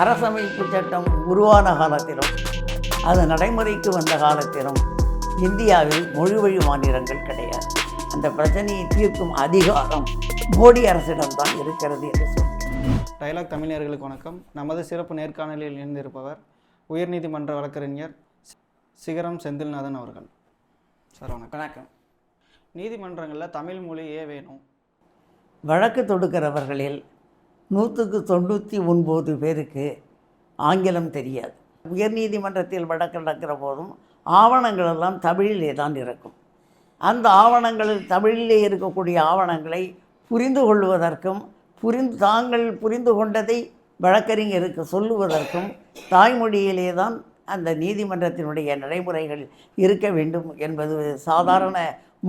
அரசமைப்பு சட்டம் உருவான காலத்திலும் அது நடைமுறைக்கு வந்த காலத்திலும் இந்தியாவில் மொழி வழி மாநிலங்கள் கிடையாது. அந்த பிரச்சனையை தீர்க்கும் அதிகாரம் மோடி அரசிடம்தான் இருக்கிறது என்று சொல்கிறேன் டயலாக் தமிழர்களுக்கு வணக்கம். நமது சிறப்பு நேர்காணலில் இணைந்திருப்பவர் உயர்நீதிமன்ற வழக்கறிஞர் சிகரம் செந்தில்நாதன் அவர்கள். சார் வணக்கம். வணக்கம். நீதிமன்றங்களில் தமிழ் மொழி ஏன் வேணும்? வழக்கு தொடுக்கிறவர்களில் நூற்றுக்கு தொண்ணூற்றி ஒன்பது பேருக்கு ஆங்கிலம் தெரியாது. உயர்நீதிமன்றத்தில் வழக்கு நடக்கிற போதும் ஆவணங்கள் எல்லாம் தமிழிலே தான் இருக்கும். அந்த ஆவணங்களில் தமிழிலே இருக்கக்கூடிய ஆவணங்களை புரிந்து கொள்வதற்கும் புரிந்து தாங்கள் புரிந்து கொண்டதை வழக்கறிஞருக்கு சொல்லுவதற்கும் தாய்மொழியிலே தான் அந்த நீதிமன்றத்தினுடைய நடைமுறைகள் இருக்க வேண்டும் என்பது சாதாரண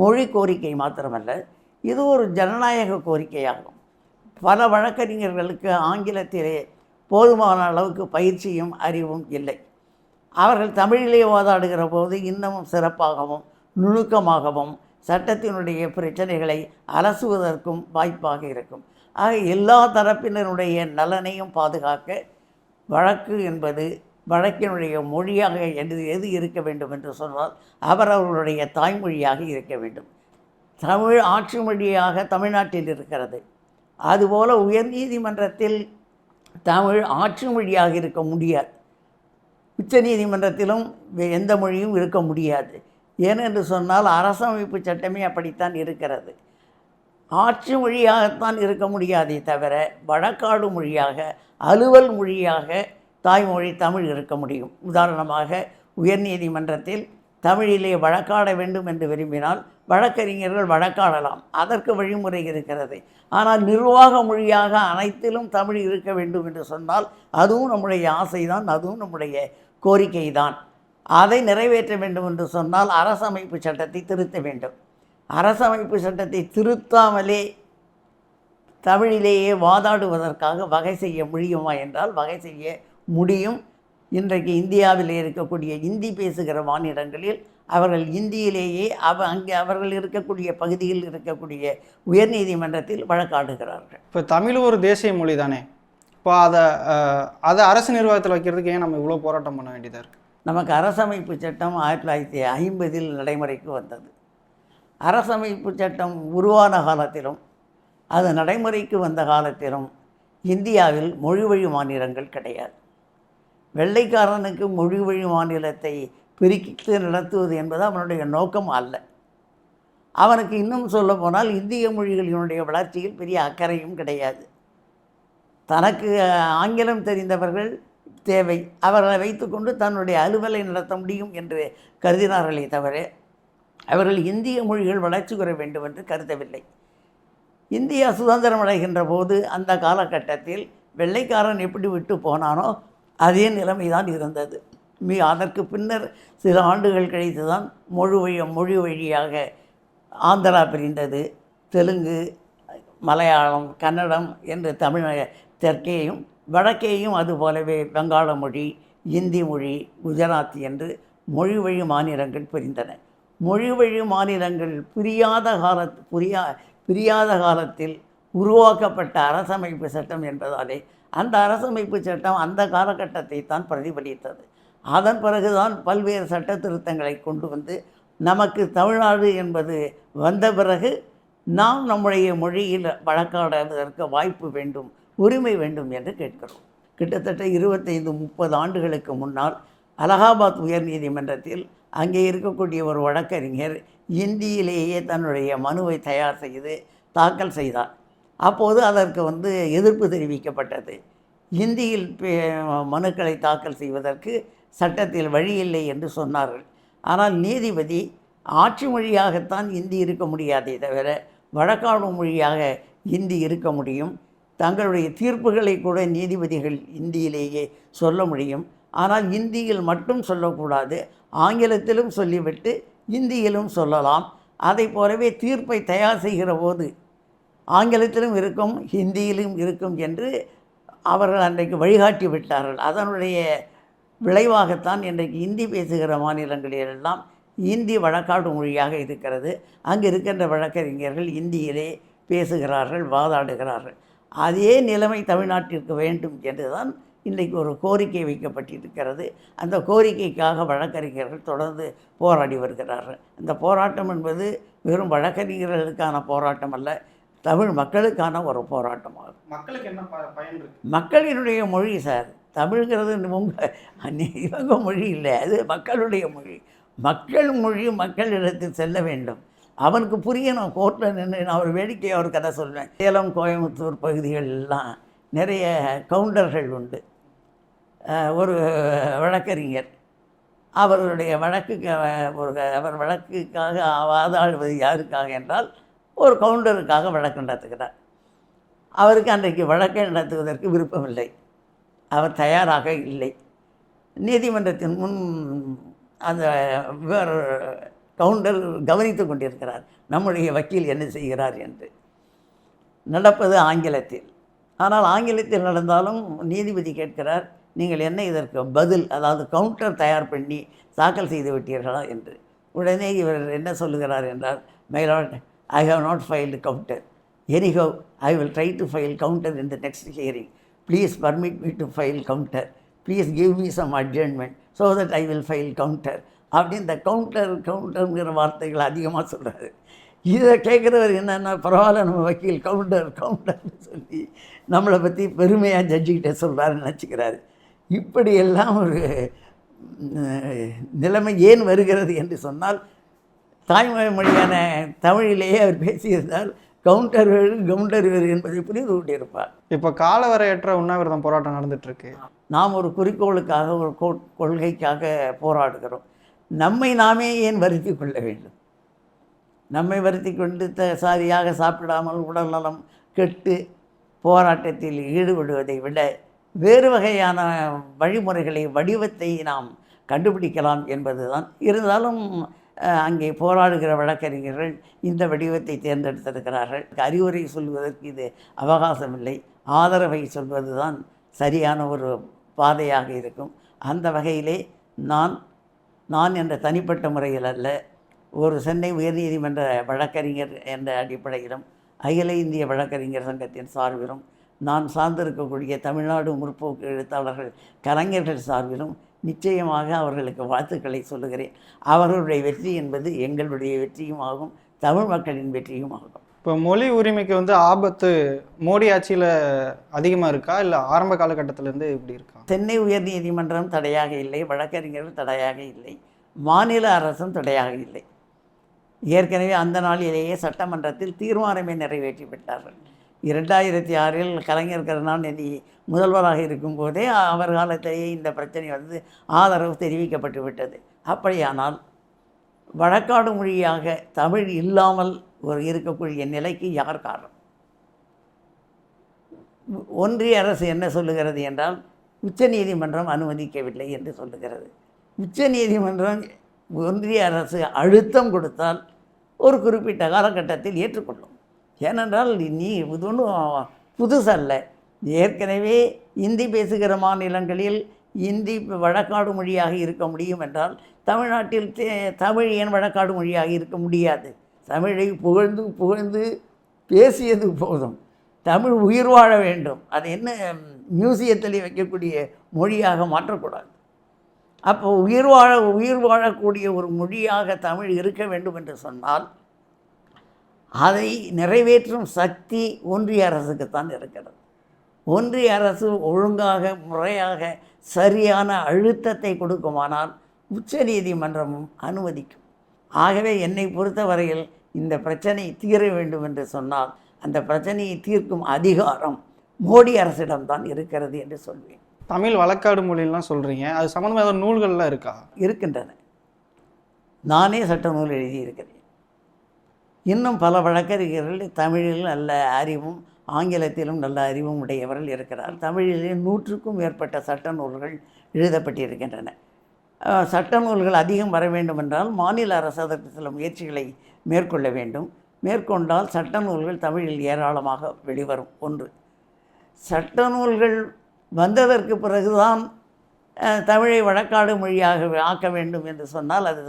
மொழி கோரிக்கை மாத்திரமல்ல. இது ஒரு ஜனநாயக கோரிக்கையாகும். பல வழக்கறிஞர்களுக்கு ஆங்கிலத்திலே போதுமான அளவுக்கு பயிற்சியும் அறிவும் இல்லை. அவர்கள் தமிழிலே வாதாடுகிற போது இன்னமும் சிறப்பாகவும் நுணுக்கமாகவும் சட்டத்தினுடைய பிரச்சனைகளை அலசுவதற்கும் வாய்ப்பாக இருக்கும். ஆக எல்லா தரப்பினருடைய நலனையும் பாதுகாக்க வழக்கு என்பது வழக்கினுடைய மொழியாக எது எது இருக்க வேண்டும் என்று சொன்னால் அவரவர்களுடைய தாய்மொழியாக இருக்க வேண்டும். தமிழ் ஆட்சி மொழியாக தமிழ்நாட்டில் இருக்கிறது. அதுபோல் உயர் நீதிமன்றத்தில் தமிழ் ஆட்சி மொழியாக இருக்க முடியாது. உச்ச நீதிமன்றத்திலும் எந்த மொழியும் இருக்க முடியாது. ஏனென்று சொன்னால் அரசமைப்பு சட்டமே அப்படித்தான் இருக்கிறது. ஆட்சி மொழியாகத்தான் இருக்க முடியாதே தவிர வழக்காடு மொழியாக அலுவல் மொழியாக தாய்மொழி தமிழ் இருக்க முடியும். உதாரணமாக உயர்நீதிமன்றத்தில் தமிழிலே வழக்காட வேண்டும் என்று விரும்பினால் வழக்கறிஞர்கள் வழக்காடலாம். அதற்கு வழிமுறை இருக்கிறது. ஆனால் நிர்வாக மொழியாக அனைத்திலும் தமிழ் இருக்க வேண்டும் என்று சொன்னால் அதுவும் நம்முடைய ஆசைதான் அதுவும் நம்முடைய கோரிக்கை தான் அதை நிறைவேற்ற வேண்டும் என்று சொன்னால் அரசமைப்பு சட்டத்தை திருத்த வேண்டும். அரசமைப்பு சட்டத்தை திருத்தாமலே தமிழிலேயே வாதாடுவதற்காக வகை செய்ய முடியுமா என்றால் வகை செய்ய முடியும். இன்றைக்கு இந்தியாவில் இருக்கக்கூடிய இந்தி பேசுகிற மாநிலங்களில் அவர்கள் இந்தியிலேயே அவ அங்கே அவர்கள் இருக்கக்கூடிய பகுதியில் இருக்கக்கூடிய உயர்நீதிமன்றத்தில் வழக்காடுகிறார்கள். இப்போ தமிழ் ஒரு தேசிய மொழி தானே இப்போ அதை அதை அரசு நிர்வாகத்தில் வைக்கிறதுக்கு ஏன் நம்ம இவ்வளோ போராட்டம் பண்ண வேண்டியதாக இருக்குது நமக்கு அரசமைப்பு சட்டம் ஆயிரத்தி தொள்ளாயிரத்தி ஐம்பதில் நடைமுறைக்கு வந்தது. அரசமைப்பு சட்டம் உருவான காலத்திலும் அது நடைமுறைக்கு வந்த காலத்திலும் இந்தியாவில் மொழி வழி மாநிலங்கள் கிடையாது. வெள்ளைக்காரனுக்கு மொழி வழி மாநிலத்தை பிரித்து நடத்துவது என்பது அவனுடைய நோக்கம் அல்ல. அவனுக்கு இன்னும் சொல்ல போனால் இந்திய மொழிகளினுடைய வளர்ச்சியில் பெரிய அக்கறையும் கிடையாது. தனக்கு ஆங்கிலம் தெரிந்தவர்கள் தேவை. அவர்களை வைத்துக்கொண்டு தன்னுடைய அலுவலை நடத்த முடியும் என்று கருதினார்களே தவிர அவர்கள் இந்திய மொழிகள் வளர்ச்சி பெற வேண்டும் என்று கருதவில்லை. இந்தியா சுதந்திரம் அடைகின்ற போது அந்த காலகட்டத்தில் வெள்ளைக்காரன் எப்படி விட்டு போனானோ அதே நிலைமை தான் இருந்தது. மீ அதற்கு பின்னர் சில ஆண்டுகள் கழித்து தான் மொழி வழி மொழி வழியாக ஆந்திரா பிரிந்தது. தெலுங்கு மலையாளம் கன்னடம் என்று தமிழக தெற்கேயும் வடக்கேயும் அதுபோலவே வங்காள மொழி இந்தி மொழி குஜராத்தி என்று மொழி வழி மாநிலங்கள் பிரிந்தன. மொழி வழி மாநிலங்கள் பிரியாத கால புரியா பிரியாத காலத்தில் உருவாக்கப்பட்ட அரசமைப்பு சட்டம் என்பதாலே அந்த அரசமைப்பு சட்டம் அந்த காலகட்டத்தை தான் பிரதிபலித்தது. அதன் பிறகுதான் பல்வேறு சட்ட திருத்தங்களை கொண்டு வந்து நமக்கு தமிழ்நாடு என்பது வந்த பிறகு நாம் நம்முடைய மொழியில் வழக்காடுவதற்கு வாய்ப்பு வேண்டும் உரிமை வேண்டும் என்று கேட்கிறோம். கிட்டத்தட்ட இருபத்தைந்து முப்பது ஆண்டுகளுக்கு முன்னால் அலகாபாத் உயர்நீதிமன்றத்தில் அங்கே இருக்கக்கூடிய ஒரு வழக்கறிஞர் இந்தியிலேயே தன்னுடைய மனுவை தயார் செய்து தாக்கல் செய்தார். அப்போது அதற்கு வந்து எதிர்ப்பு தெரிவிக்கப்பட்டது. இந்தியில் பே- மனுக்களை தாக்கல் செய்வதற்கு சட்டத்தில் வழி இல்லை என்று சொன்னார்கள். ஆனால் நீதிபதி ஆட்சி மொழியாகத்தான் இந்தி இருக்க முடியாதே தவிர வழக்காடு மொழியாக இந்தி இருக்க முடியும். தங்களுடைய தீர்ப்புகளை கூட நீதிபதிகள் இந்தியிலேயே சொல்ல முடியும். ஆனால் இந்தியில் மட்டும் சொல்லக்கூடாது. ஆங்கிலத்திலும் சொல்லிவிட்டு இந்தியிலும் சொல்லலாம். அதை போலவே தீர்ப்பை தயார் செய்கிற போது ஆங்கிலத்திலும் இருக்கும் ஹிந்தியிலும் இருக்கும் என்று அவர்கள் அன்றைக்கு வழிகாட்டி விட்டார்கள். அதனுடைய விளைவாகத்தான் இன்றைக்கு இந்தி பேசுகிற மாநிலங்களிலெல்லாம் இந்தி வழக்காடு மொழியாக இருக்கிறது. அங்கு இருக்கின்ற வழக்கறிஞர்கள் இந்தியிலே பேசுகிறார்கள் வாதாடுகிறார்கள். அதே நிலைமை தமிழ்நாட்டிற்கு வேண்டும் என்றுதான் இன்றைக்கு ஒரு கோரிக்கை வைக்கப்பட்டிருக்கிறது. அந்த கோரிக்கைக்காக வழக்கறிஞர்கள் தொடர்ந்து போராடி வருகிறார்கள். அந்த போராட்டம் என்பது வெறும் வழக்கறிஞர்களுக்கான போராட்டம் அல்ல தமிழ் மக்களுக்கான ஒரு போராட்டமாகும் மக்களுக்கு என்ன பயன் மக்களினுடைய மொழி சார் தமிழ்ங்கிறது உங்கள் இவங்க மொழி இல்லை அது மக்களுடைய மொழி. மக்கள் மொழி மக்களிடத்தில் செல்ல வேண்டும். அவனுக்கு புரியணும் கோர்ட்டில் நின்று நான் ஒரு வேடிக்கை ஒரு கதை சொல்வேன் சேலம் கோயம்புத்தூர் பகுதிகள் எல்லாம் நிறைய கவுண்டர்கள் உண்டு. ஒரு வழக்கறிஞர். அவருடைய வழக்குக்கு ஒரு அவர் வழக்குக்காக வாதாடுவது யாருக்காக என்றால் ஒரு கவுண்டருக்காக வழக்கு நடத்துகிறார். அவருக்கு அன்றைக்கு வழக்கை நடத்துவதற்கு விருப்பமில்லை. அவர் தயாராக இல்லை. நீதிமன்றத்தின் முன் அந்த கவுண்டர் கவனித்து கொண்டிருக்கிறார். நம்முடைய வக்கீல் என்ன செய்கிறார் என்று. நடப்பது ஆங்கிலத்தில். ஆனால் ஆங்கிலத்தில் நடந்தாலும் நீதிபதி கேட்கிறார் நீங்கள் என்ன இதற்கு பதில் அதாவது கவுண்டர் தயார் பண்ணி தாக்கல் செய்து விட்டீர்களா? என்று. உடனே இவர் என்ன சொல்லுகிறார் என்றால் my lord I have not filed counter anyhow I will try to file counter in the next hearing please permit me to file counter please give me some adjournment so that I will file counter அப்படின்னு இந்த counter கவுண்டருங்கிற வார்த்தைகள் அதிகமாக சொல்கிறாரு இதை கேட்குறவர் என்னென்னா பரவாயில்ல நம்ம வக்கீல் கவுண்டர் கவுண்டர்னு சொல்லி நம்மளை பற்றி பெருமையாக ஜட்ஜிக்கிட்ட சொல்கிறாருன்னு நினச்சிக்கிறாரு. இப்படியெல்லாம் ஒரு நிலைமை ஏன் வருகிறது என்று சொன்னால் தாய்மொழி மொழியான தமிழிலேயே அவர் பேசியிருந்தால் கவுண்டர் வேறு கவுண்டர் வேறு என்பதை புரிந்து கொண்டிருப்பார். இப்போ காலவரையற்ற உண்ணாவிரதம் போராட்டம் நடந்துட்டு இருக்கு நாம் ஒரு குறிக்கோளுக்காக ஒரு கோ- கொள்கைக்காக போராடுகிறோம். நம்மை நாமே ஏன் வருத்தி கொள்ள வேண்டும்? நம்மை வருத்தி கொண்டு த சாதியாக சாப்பிடாமல் உடல்நலம் கெட்டு போராட்டத்தில் ஈடுபடுவதை விட வேறு வகையான வழிமுறைகளை வடிவத்தை நாம் கண்டுபிடிக்கலாம் என்பதுதான். இருந்தாலும் அங்கே போராடுகிற வழக்கறிஞர்கள் இந்த வடிவத்தை தேர்ந்தெடுத்திருக்கிறார்கள். அறிவுரை சொல்வதற்கு இது அவகாசமில்லை. ஆதரவை சொல்வது தான் சரியான ஒரு பாதையாக இருக்கும். அந்த வகையிலே நான் நான் என்ற தனிப்பட்ட முறையில் அல்ல ஒரு சென்னை உயர்நீதிமன்ற வழக்கறிஞர் என்ற அடிப்படையிலும் அகில இந்திய வழக்கறிஞர் சங்கத்தின் சார்பிலும் நான் சார்ந்திருக்கக்கூடிய தமிழ்நாடு முற்போக்கு எழுத்தாளர்கள் கலைஞர்கள் சார்பிலும் நிச்சயமாக அவர்களுக்கு வாழ்த்துக்களை சொல்லுகிறேன். அவர்களுடைய வெற்றி என்பது எங்களுடைய வெற்றியும் ஆகும் தமிழ் மக்களின் வெற்றியும் ஆகும். இப்போ மொழி உரிமைக்கு வந்து ஆபத்து மோடி ஆட்சியில் அதிகமாக இருக்கா? இல்லை ஆரம்ப காலகட்டத்திலேருந்து இப்படி இருக்கா? சென்னை உயர்நீதிமன்றம் தடையாக இல்லை வழக்கறிஞர்கள் தடையாக இல்லை மாநில அரசும் தடையாக இல்லை. ஏற்கனவே அந்த நாளிலேயே சட்டமன்றத்தில் தீர்மானமே நிறைவேற்றி விட்டார்கள். இரண்டாயிரத்தி ஆறில் கலைஞர் கருணாநிதி முதல்வராக இருக்கும்போதே அவர் காலத்திலேயே இந்த பிரச்சனை வந்து ஆதரவு தெரிவிக்கப்பட்டு விட்டது. அப்படியானால் வழக்காடு மொழியாக தமிழ் இல்லாமல் ஒரு இருக்கக்கூடிய நிலைக்கு யார் காரணம்? ஒன்றிய அரசு என்ன சொல்லுகிறது என்றால் உச்சநீதிமன்றம் அனுமதிக்கவில்லை என்று சொல்லுகிறது. உச்சநீதிமன்றம் ஒன்றிய அரசு அழுத்தம் கொடுத்தால் ஒரு குறிப்பிட்ட காலகட்டத்தில் ஏற்றுக்கொள்ளும். ஏனென்றால் நீ இது ஒன்றும் புதுசல்ல ஏற்கனவே இந்தி பேசுகிற மாநிலங்களில் இந்தி வழக்காடு மொழியாக இருக்க முடியும் என்றால் தமிழ்நாட்டில் தமிழ் ஏன் வழக்காடு மொழியாக இருக்க முடியாது? தமிழை புகழ்ந்து புகழ்ந்து பேசியது போதும். தமிழ் உயிர் வாழ வேண்டும். அது என்ன மியூசியத்தில் வைக்கக்கூடிய மொழியாக மாற்றக்கூடாது. அப்போ உயிர் வாழ உயிர் வாழக்கூடிய ஒரு மொழியாக தமிழ் இருக்க வேண்டும் என்று சொன்னால் அதை நிறைவேற்றும் சக்தி ஒன்றிய அரசுக்குத்தான் இருக்கிறது. ஒன்றிய அரசு ஒழுங்காக முறையாக சரியான அழுத்தத்தை கொடுக்குமானால் உச்சநீதிமன்றமும் அனுமதிக்கும். ஆகவே என்னை பொறுத்தவரையில் இந்த பிரச்சனை தீர வேண்டும் என்று சொன்னால் அந்த பிரச்சனையை தீர்க்கும் அதிகாரம் மோடி அரசிடம்தான் இருக்கிறது என்று சொல்வேன். தமிழ் வழக்காடு மொழிலாம் சொல்கிறீங்க அது சம்மந்தமாக நூல்கள்லாம் இருக்கா? இருக்கின்றன. நானே சட்ட நூல் எழுதியிருக்கிறேன். இன்னும் பல வழக்கறிஞர்கள் தமிழில் நல்ல அறிவும் ஆங்கிலத்திலும் நல்ல அறிவும் உடையவர்கள் இருக்கிறார். தமிழிலே நூற்றுக்கும் மேற்பட்ட சட்ட நூல்கள் எழுதப்பட்டிருக்கின்றன. சட்ட நூல்கள் அதிகம் வர வேண்டும் என்றால் மாநில அரசு அதற்கு சில முயற்சிகளை மேற்கொள்ள வேண்டும். மேற்கொண்டால் சட்ட நூல்கள் தமிழில் ஏராளமாக வெளிவரும். ஒன்று. சட்ட நூல்கள் வந்ததற்கு பிறகுதான் தமிழை வழக்காடு மொழியாக ஆக்க வேண்டும் என்று சொன்னால் அது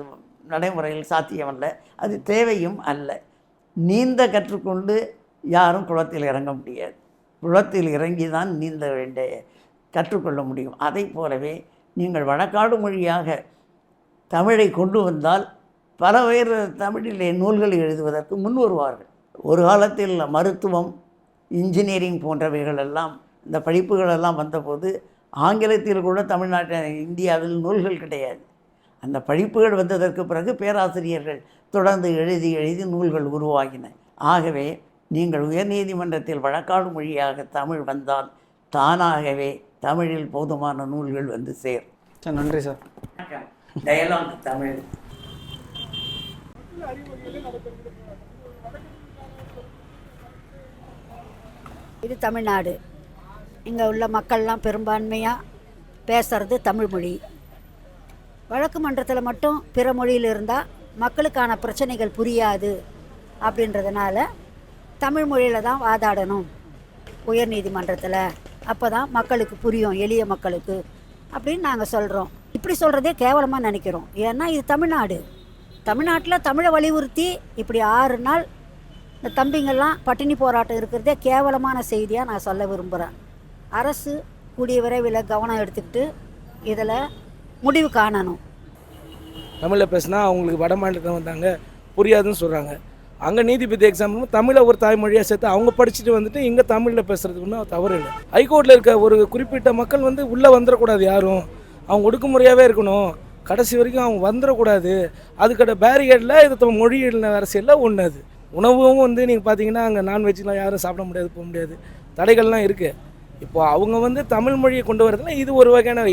நடைமுறையில் சாத்தியமல்ல அது தேவையும் அல்ல. நீந்த கற்றுக்கொண்டு யாரும் குளத்தில் இறங்க முடியாது. குளத்தில் இறங்கி தான் நீந்த வேண்டிய கற்றுக்கொள்ள முடியும். அதை போலவே நீங்கள் வழக்காடு மொழியாக தமிழை கொண்டு வந்தால் பல பேர் தமிழிலே நூல்கள் எழுதுவதற்கு முன் வருவார்கள். ஒரு காலத்தில் மருத்துவம் இன்ஜினியரிங் போன்றவைகள் எல்லாம் இந்த படிப்புகளெல்லாம் வந்தபோது ஆங்கிலத்தில் கூட தமிழ்நாட்டில் இந்தியாவில் நூல்கள் கிடையாது. அந்த படிப்புகள் வந்ததற்கு பிறகு பேராசிரியர்கள் தொடர்ந்து எழுதி எழுதி நூல்கள் உருவாகின. ஆகவே நீங்கள் உயர்நீதிமன்றத்தில் வழக்காடு மொழியாக தமிழ் வந்தால் தானாகவே தமிழில் போதுமான நூல்கள் வந்து சேரும் சார் நன்றி சார். டயலாக் தமிழ். இது தமிழ்நாடு. இங்கே உள்ள மக்கள்லாம் பெரும்பான்மையாக பேசுறது தமிழ் மொழி. வழக்கு மன்றத்தில் மட்டும் பிற மொழியில் இருந்தால் மக்களுக்கான பிரச்சனைகள் புரியாது அப்படின்றதுனால தமிழ் மொழியில் தான் வாதாடணும். உயர் நீதிமன்றத்தில். அப்போ தான் மக்களுக்கு புரியும் எளிய மக்களுக்கு அப்படின்னு நாங்கள் சொல்கிறோம் இப்படி சொல்கிறதே கேவலமாக நினைக்கிறோம். ஏன்னா இது தமிழ்நாடு. தமிழ்நாட்டில் தமிழை வலியுறுத்தி இப்படி ஆறு நாள் இந்த தம்பிங்கள்லாம் பட்டினி போராட்டம் இருக்கிறதே கேவலமான செய்தியாக நான் சொல்ல விரும்புகிறேன் அரசு கூடிய விரைவில் கவனம் எடுத்துக்கிட்டு இதில் முடிவு காணணும். தமிழில் பேசினா அவங்களுக்கு வட மாநிலத்தில் வந்தாங்க புரியாதுன்னு சொல்கிறாங்க அங்கே நீதிபதி எக்ஸாம் தமிழை ஒரு தாய்மொழியாக சேர்த்து அவங்க படிச்சுட்டு வந்துட்டு இங்கே தமிழில் பேசுறதுக்கு ஒன்றும் தவறு இல்லை. ஹைகோர்ட்டில் இருக்க ஒரு குறிப்பிட்ட மக்கள் வந்து உள்ளே வந்துடக்கூடாது யாரும். அவங்க ஒடுக்குமுறையாகவே இருக்கணும். கடைசி வரைக்கும் அவங்க வந்துடக்கூடாது. அதுக்கட பேரிகேடில் இது மொழி அரசியலில் ஒன்று அது. உணவும் வந்து நீங்கள் பார்த்தீங்கன்னா அங்கே நான்வெஜ்லாம் யாரும் சாப்பிட முடியாது போக முடியாது. தடைகள்லாம் இருக்குது இப்போ அவங்க வந்து தமிழ் மொழியை கொண்டு வரதுல இது ஒரு வகையான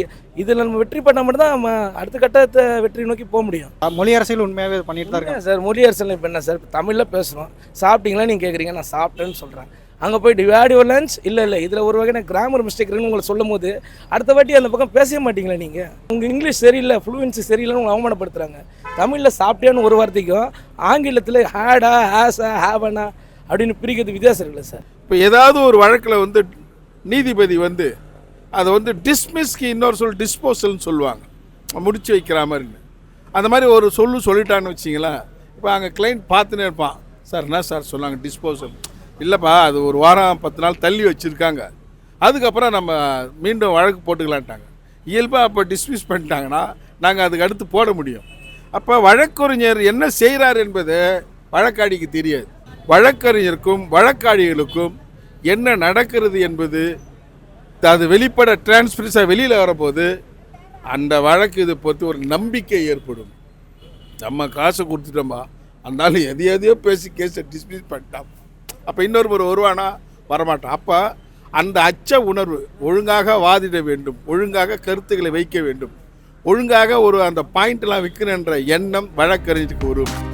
இதில் நம்ம வெற்றி பண்ணால் மட்டும் தான் நம்ம அடுத்த கட்டத்தை வெற்றி நோக்கி போக முடியும். மொழி அரசியல் உண்மையாகவே பண்ணிட்டு தான் இருக்காங்க. என்ன சார் மொழி அரசியல் இப்போ என்ன சார்? இப்போ தமிழில் பேசுகிறோம் சாப்பிட்டீங்களா? நீங்கள் கேட்குறீங்க நான் சாப்பிட்டேன்னு சொல்கிறேன் அங்கே போயிட்டு வேடி லஞ்ச் இல்லை இல்லை. இதில் ஒரு வகையான கிராமர் மிஸ்டேக் இருக்குன்னு உங்களை சொல்லும் போது அடுத்த வாட்டி அந்த பக்கம் பேசவே மாட்டீங்களா நீங்கள் உங்கள் இங்கிலீஷ் சரியில்லை ஃப்ளூயன்சி சரியில்லைன்னு உங்களை அவமானப்படுத்துகிறாங்க தமிழில் சாப்பிட்டேன்னு ஒரு வார்த்தைக்கும் ஆங்கிலத்தில் ஹேடா ஹேஸா ஹேவனா அப்படின்னு பிரிக்கிறது வித்தியாசம் இருக்குல்ல சார். இப்போ ஏதாவது ஒரு வழக்கில் வந்து நீதிபதி வந்து அதை வந்து டிஸ்மிஸ்க்கு இன்னொரு சொல் டிஸ்போசல்னு சொல்லுவாங்க. முடிச்சு வைக்கிற மாதிரின்னு அந்த மாதிரி ஒரு சொல்லு சொல்லிட்டான்னு வச்சிங்களேன் இப்போ அங்கே கிளைண்ட் பார்த்துன்னே இருப்பான். சார் என்ன சார் சொன்னாங்க டிஸ்போசல் இல்லைப்பா அது ஒரு வாரம் பத்து நாள் தள்ளி வச்சுருக்காங்க. அதுக்கப்புறம் நம்ம மீண்டும் வழக்கு போட்டுக்கலான்ட்டாங்க. இயல்பாக அப்போ டிஸ்மிஸ் பண்ணிட்டாங்கன்னா நாங்கள் அதுக்கு அடுத்து போட முடியும். அப்போ வழக்கறிஞர் என்ன செய்கிறார் என்பது வழக்காடிக்கு தெரியாது. வழக்கறிஞருக்கும் வழக்காடிகளுக்கும் என்ன நடக்கிறது என்பது அது வெளிப்பட டிரான்ஸ்பரன்ஸாக வெளியில் வரப்போது அந்த வழக்கு இதை பொறுத்து ஒரு நம்பிக்கை ஏற்படும். நம்ம காசை கொடுத்துட்டோமா? அந்த ஆள் எது எதையோ பேசி கேஸை டிஸ்மிஸ் பண்ணிட்டான் அப்போ இன்னொரு வருவானா? வரமாட்டான். அப்போ அந்த அச்ச உணர்வு ஒழுங்காக வாதிட வேண்டும். ஒழுங்காக கருத்துக்களை வைக்க வேண்டும். ஒழுங்காக ஒரு அந்த பாயிண்ட்லாம் விற்கணுன்ற எண்ணம் வழக்கறிஞருக்கு வரும்.